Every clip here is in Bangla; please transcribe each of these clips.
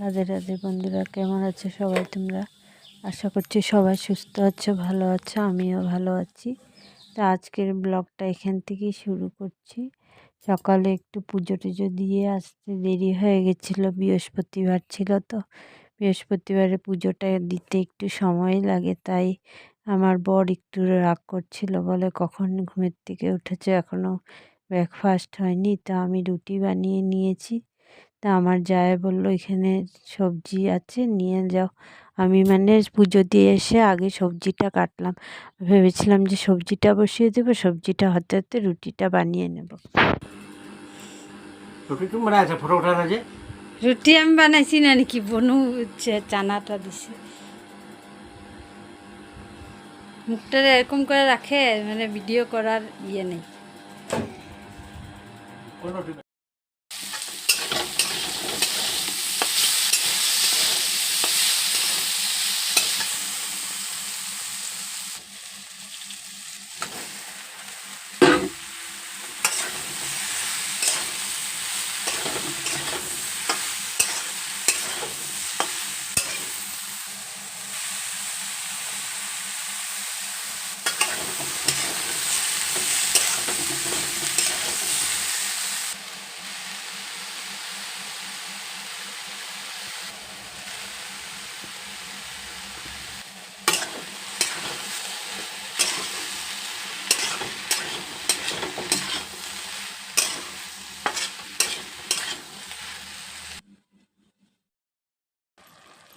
রাধে রাধে বন্ধুরা, কেমন আছো সবাই তোমরা? আশা করছি সবাই সুস্থ আছো, ভালো আছো, আমিও ভালো আছি। তো আজকের ব্লগটা এখান থেকেই শুরু করছি। সকালে একটু পুজো টুজো দিয়ে আসতে দেরি হয়ে গেছিল, বৃহস্পতিবার ছিল তো। বৃহস্পতিবারে পুজোটা দিতে একটু সময় লাগে, তাই আমার বর একটু রাগ করছিল, বলে কখন ঘুমের থেকে উঠেছে? এখনও ব্রেকফাস্ট হয়নি, তো আমি রুটি বানিয়ে নিয়েছি। তা আমার জায়ে বলল এখানে সবজি আছে নিয়ে যাও। আমি মানে পুজো দিয়ে এসে আগে সবজিটা কাটলাম। ভেবেছিলাম যে সবজিটা বসিয়ে দেবো সবজিটা হতে হতে রুটিটা বানিয়ে নেব। রুটি আমি বানাইছি না নাকি? বনু চানাটা দিছি। মুখটা এরকম করে রাখে মানে ভিডিও করার ইয়ে নেই কোন রুটি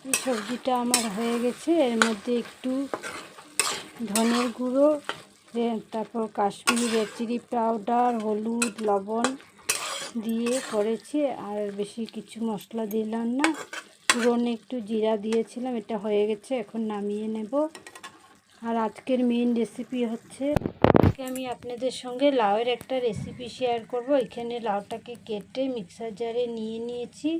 এই সবজিটা আমার হয়ে গেছে। এর মধ্যে একটু ধনের গুঁড়ো তারপর কাশ্মীরি রেড চিলি পাউডার, হলুদ, লবণ দিয়ে করেছি। আর বেশি কিছু মশলা দিলাম না। পুরনো একটু জিরা দিয়েছিলাম, এটা হয়ে গেছে, এখন নামিয়ে নেব। আর আজকের মেন রেসিপি হচ্ছে, আজকে আমি আপনাদের সঙ্গে লাউয়ের একটা রেসিপি শেয়ার করব। এখানে লাউটাকে কেটে মিক্সার জারে নিয়ে নিয়েছি।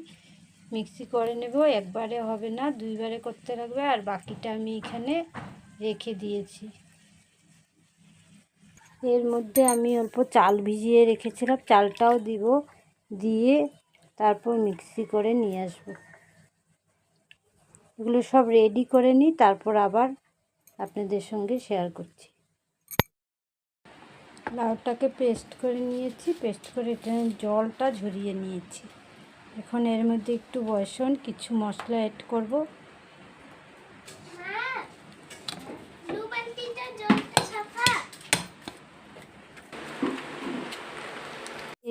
মিক্সি করে নেব, একবারে হবে না, দুইবারে করতে লাগবে আর বাকিটা আমি এখানে রেখে দিয়েছি। এর মধ্যে আমি অল্প চাল ভিজিয়ে রেখেছিলাম, চালটাও দিব, দিয়ে তারপর মিক্সি করে নিয়ে আসব। এগুলো সব রেডি করে নিই, তারপর আবার আপনাদের সঙ্গে শেয়ার করছি। লাউটাকে পেস্ট করে নিয়েছি, পেস্ট করে জলটা ঝরিয়ে নিয়েছি। এখন এর মধ্যে একটু বয়সন কিছু মশলা অ্যাড করব।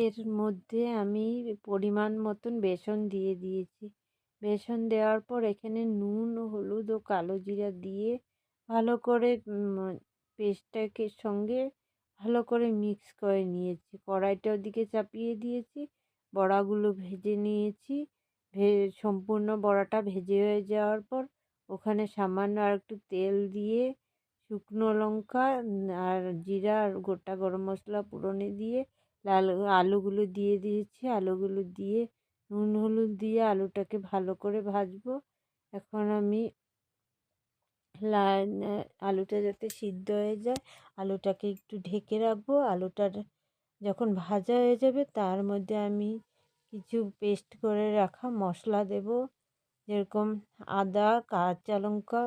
এর মধ্যে আমি পরিমাণ মতন বেসন দিয়ে দিয়েছি। বেসন দেওয়ার পর এখানে নুন ও হলুদ ও কালো জিরা দিয়ে ভালো করে পেস্টটাকে সঙ্গে ভালো করে মিক্স করে নিয়েছি। কড়াইটা ওদিকে চাপিয়ে দিয়েছি। বড়াগুলো ভেজে নিয়েছি। সম্পূর্ণ বড়াটা ভেজে হয়ে যাওয়ার পর ওখানে সামান্য আর একটু তেল দিয়ে শুকনো লঙ্কা আর জিরা, আর গোটা গরম মশলা পুরনে দিয়ে লাল, আলুগুলো দিয়ে দিয়েছি। আলুগুলো দিয়ে নুন, হলুদ দিয়ে আলুটাকে ভালো করে ভাজবো। এখন আমি আলুটা যাতে সিদ্ধ হয়ে যায়, আলুটাকে একটু ঢেকে রাখব। আলুটা যখন ভাজা হয়ে যাবে তার মধ্যে আমি কিছু পেস্ট করে রাখা মশলা দেব। যেরকম আদা, কাঁচা লঙ্কা,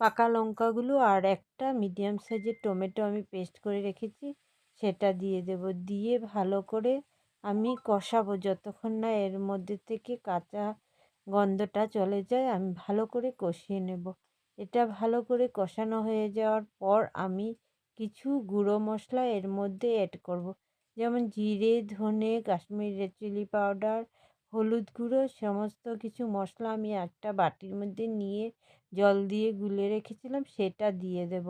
পাকা লঙ্কাগুলো আর একটা মিডিয়াম সাইজের টমেটো আমি পেস্ট করে রেখেছি, সেটা দিয়ে দেব। দিয়ে ভালো করে আমি কষাবো যতক্ষণ না এর মধ্যে থেকে কাঁচা গন্ধটা চলে যায়, আমি ভালো করে কষিয়ে নেব। এটা ভালো করে কষানো হয়ে যাওয়ার পর আমি কিছু গুঁড়ো মশলা এর মধ্যে অ্যাড করব। যেমন জিরে, ধনে কাশ্মীরি রেড চিলি পাউডার হলুদ গুঁড়ো, সমস্ত কিছু মশলা আমি একটা বাটির মধ্যে নিয়ে জল দিয়ে গুলে রেখেছিলাম, সেটা দিয়ে দেব।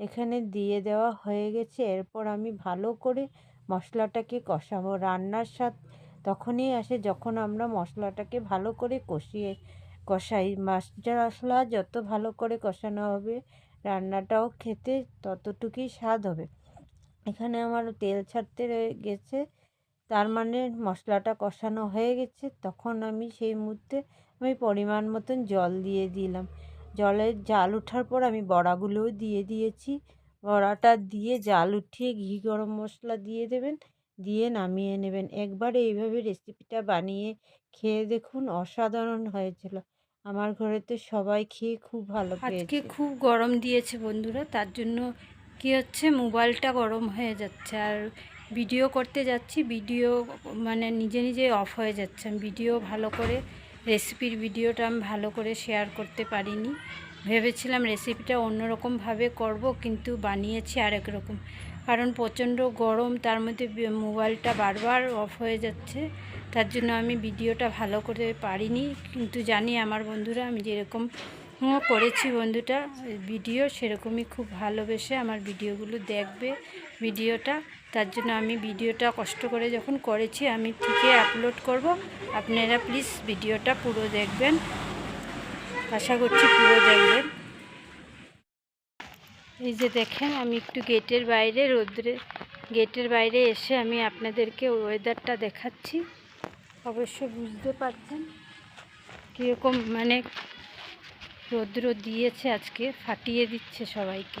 এখানে দিয়ে দেওয়া হয়ে গেছে, এরপর আমি ভালো করে মশলাটাকে কষাবো। রান্নার স্বাদ তখনই আসে যখন আমরা মশলাটাকে ভালো করে কষিয়ে কষাই। মশলা যত ভালো করে কষানো হবে রান্নাটাও খেতে ততটুকুই স্বাদ হবে। এখানে আমার তেল ছাড়তে রয়ে গেছে। তার মানে মশলাটা কষানো হয়ে গেছে। তখন আমি সেই মুহূর্তে আমি পরিমাণ মতন জল দিয়ে দিলাম। জলের জাল ওঠার পর আমি বড়াগুলোও দিয়ে দিয়েছি। বড়াটা দিয়ে জাল উঠিয়ে ঘি গরম মশলা দিয়ে দেবেন, দিয়ে নামিয়ে নেবেন। একবার এইভাবে রেসিপিটা বানিয়ে খেয়ে দেখুন, অসাধারণ হয়েছিল। আমার ঘরে তো সবাই খেয়ে খুব ভালো আজকে খুব গরম দিয়েছে বন্ধুরা তার জন্য কি হচ্ছে মোবাইলটা গরম হয়ে যাচ্ছে। আর ভিডিও করতে যাচ্ছি ভিডিও মানে নিজে নিজে অফ হয়ে যাচ্ছে। আমি ভিডিও ভালো করে রেসিপির ভিডিওটা আমি ভালো করে শেয়ার করতে পারিনি। ভেবেছিলাম রেসিপিটা অন্যরকমভাবে করব কিন্তু বানিয়েছি আরেক রকম। কারণ প্রচণ্ড গরম তার মধ্যে মোবাইলটা বারবার অফ হয়ে যাচ্ছে। তার জন্য আমি ভিডিওটা ভালো করে পারিনি। কিন্তু জানি আমার বন্ধুরা, আমি যেরকম করেছি বন্ধুটা, ভিডিও সেরকমই খুব ভালোবেসে আমার ভিডিওগুলো দেখবে ভিডিওটা। তার জন্য আমি ভিডিওটা কষ্ট করে যখন করেছি, আমি ঠিকই আপলোড করব। আপনারা প্লিজ ভিডিওটা পুরো দেখবেন। আশা করছি পুরো দেখবেন। এই যে দেখেন, আমি একটু গেটের বাইরে, রোদ্রে গেটের বাইরে এসে আমি আপনাদেরকে ওয়েদারটা দেখাচ্ছি। অবশ্য বুঝতে পারছেন। কীরকম মানে রৌদ্র দিয়েছে আজকে, ফাটিয়ে দিচ্ছে সবাইকে।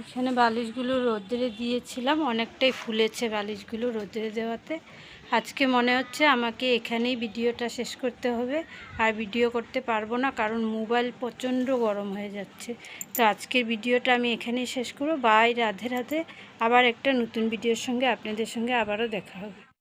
এখানে বালিশগুলো রোদ্রে দিয়েছিলাম, অনেকটাই ফুলেছে বালিশগুলো রোদ্রে দেওয়াতে। আজকে মনে হচ্ছে আমাকে এখানেই ভিডিওটা শেষ করতে হবে। আর ভিডিও করতে পারব না কারণ মোবাইল প্রচণ্ড গরম হয়ে যাচ্ছে। তো আজকের ভিডিওটা আমি এখানেই শেষ করব। বাই, রাধে রাধে। আবার একটা নতুন ভিডিওর সঙ্গে আপনাদের সঙ্গে আবারও দেখা হবে।